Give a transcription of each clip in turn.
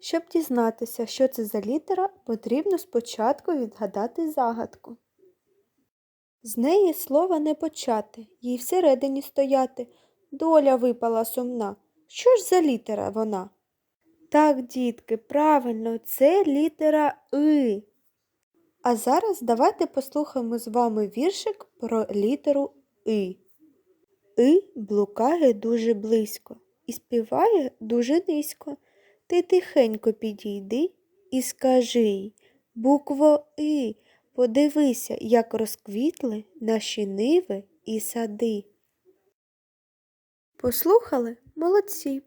Щоб дізнатися, що це за літера, потрібно спочатку відгадати загадку. З неї слова не почати, їй всередині стояти. Доля випала сумна. Що ж за літера вона? Так, дітки, правильно, це літера И. А зараз давайте послухаємо з вами віршик про літеру И. И блукає дуже близько і співає дуже низько. Ти тихенько підійди і скажи букво И, подивися, як розквітли наші ниви і сади. Послухали? Молодці.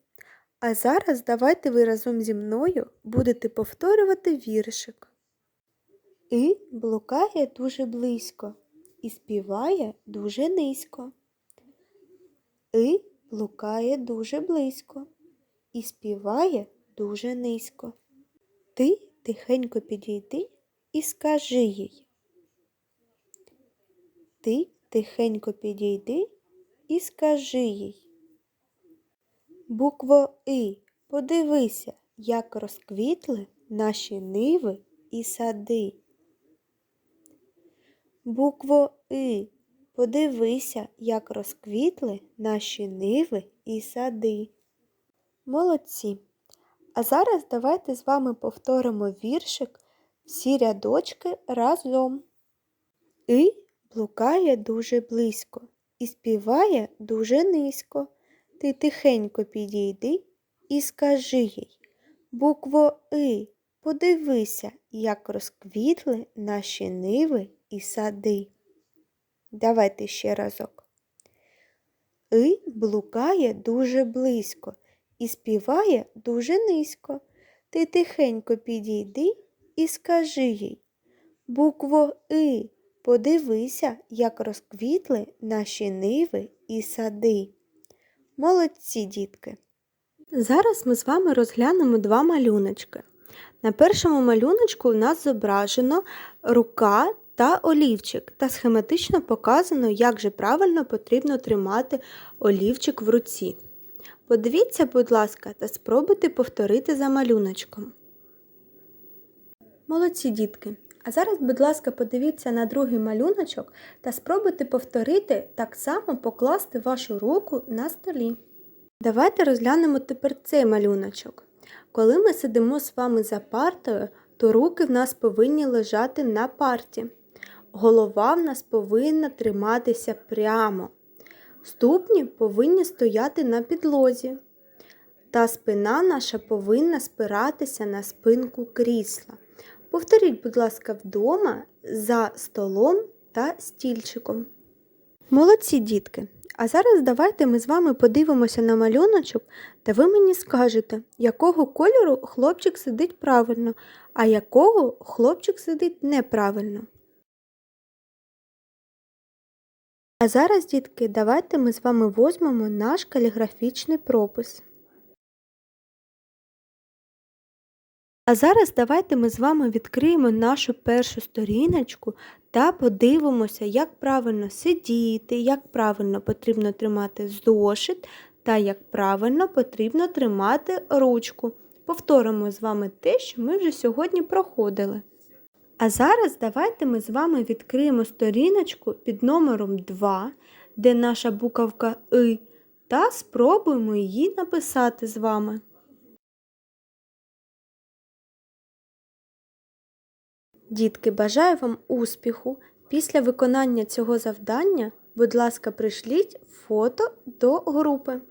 А зараз давайте ви разом зі мною будете повторювати віршик. І блукає дуже близько і співає дуже низько. І блукає дуже близько і співає дуже низько. Ти тихенько підійди і скажи їй. Ти тихенько підійди і скажи їй. Букво И, подивися, як розквітли наші ниви і сади. Букво И, подивися, як розквітли наші ниви і сади. Молодці. А зараз давайте з вами повторимо віршик всі рядочки разом. І блукає дуже близько і співає дуже низько. Ти тихенько підійди і скажи їй, букво И, подивися, як розквітли наші ниви і сади. Давайте ще разок. И блукає дуже близько і співає дуже низько. Ти тихенько підійди і скажи їй, букво И, подивися, як розквітли наші ниви і сади. Молодці, дітки! Зараз ми з вами розглянемо два малюночки. На першому малюночку у нас зображено рука та олівчик, та схематично показано, як же правильно потрібно тримати олівчик в руці. Подивіться, будь ласка, та спробуйте повторити за малюночком. Молодці дітки! А зараз, будь ласка, подивіться на другий малюночок та спробуйте повторити так само покласти вашу руку на столі. Давайте розглянемо тепер цей малюночок. Коли ми сидимо з вами за партою, то руки в нас повинні лежати на парті. Голова в нас повинна триматися прямо. Ступні повинні стояти на підлозі. Та спина наша повинна спиратися на спинку крісла. Повторіть, будь ласка, вдома за столом та стільчиком. Молодці дітки! А зараз давайте ми з вами подивимося на малюночок, та ви мені скажете, якого кольору хлопчик сидить правильно, а якого хлопчик сидить неправильно. А зараз, дітки, давайте ми з вами возьмемо наш каліграфічний пропис. А зараз давайте ми з вами відкриємо нашу першу сторіночку та подивимося, як правильно сидіти, як правильно потрібно тримати зошит та як правильно потрібно тримати ручку. Повторимо з вами те, що ми вже сьогодні проходили. А зараз давайте ми з вами відкриємо сторіночку під номером 2, де наша буковка И, та спробуємо її написати з вами. Дітки, бажаю вам успіху! Після виконання цього завдання, будь ласка, пришліть фото до групи.